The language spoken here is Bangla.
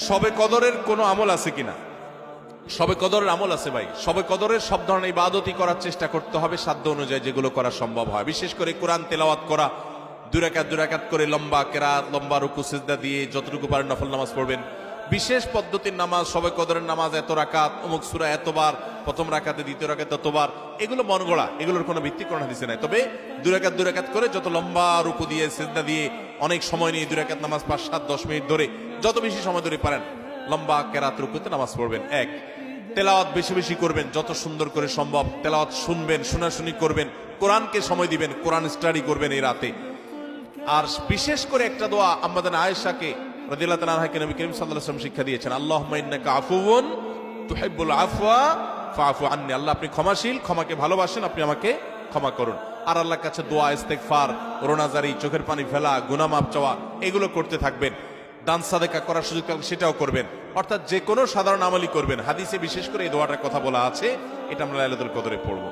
সবে কদরের কোনো আমল আছে কিনা? সবে কদরের আমল আছে ভাই। সবে কদরের সব ধরনের ইবাদতই করার চেষ্টা করতে হবে সাধ্য অনুযায়ী যেগুলো করা সম্ভব হয়। বিশেষ করে কোরআন তেলাওয়াত করা দুরাকাত দুরাকাত করে লম্বা কেরাত, লম্বা রুকু, সিজদা দিয়ে যতটুকু পারেন নফল নামাজ পড়বেন। বিশেষ পদ্ধতির নামাজ, সবে কদরের নামাজ, এত রাকাত, অমুক সুরা এতবার, প্রথম রাকাতে, দ্বিতীয় রাকাত ততবার, এগুলো মন গড়া এগুলোর কোনো ভিত্তি কোনো হাদিসে নাই। তবে দুরাকাত দুরাকাত করে যত লম্বা রুকু দিয়ে, সিজদা দিয়ে, অনেক সময় নিয়ে দুরাকাত নামাজ পাঁচ, সাত, দশ মিনিট ধরে, যত বেশি সময় ধরে পারেন, লম্বা কেরাত রুকুতে নামাজ পড়বেন। এক, তেলাওয়াত বেশি বেশি করবেন, যত সুন্দর করে সম্ভব তেলাওয়াত শুনবেন, শোনাশুনি করবেন, কোরআনকে সময় দিবেন, কোরআন স্টাডি করবেন এই রাতে। আর বিশেষ করে একটা দোয়া আমাদের আয়েশাকে রাদিয়াল্লাহু তাআলা আনহাকে নবী করিম ওয়াসাল্লাম শিক্ষা দিয়েছেন, আল্লাহুম্মা ইন্নাকা আফুউন তুহিব্বুল আফওয়া ফাআফু আননি। আল্লাহ আপনি ক্ষমাশীল, ক্ষমাকে ভালোবাসেন, আপনি আমাকে ক্ষমা করুন। আর আল্লাহর কাছে দোয়া, ইস্তেগফার, রোনাজারি, চোখের পানি ফেলা গুনাহ মাপ চাওয়া, এগুলো করতে থাকবেন। দান, সাদেকা করার সুযোগ সেটাও করবেন। অর্থাৎ যে কোনো সাধারণ আমলই করবেন। হাদিসে বিশেষ করে এই দোয়াটার কথা বলা আছে, এটা আমরা লাইলাতুল কদরে পড়ব।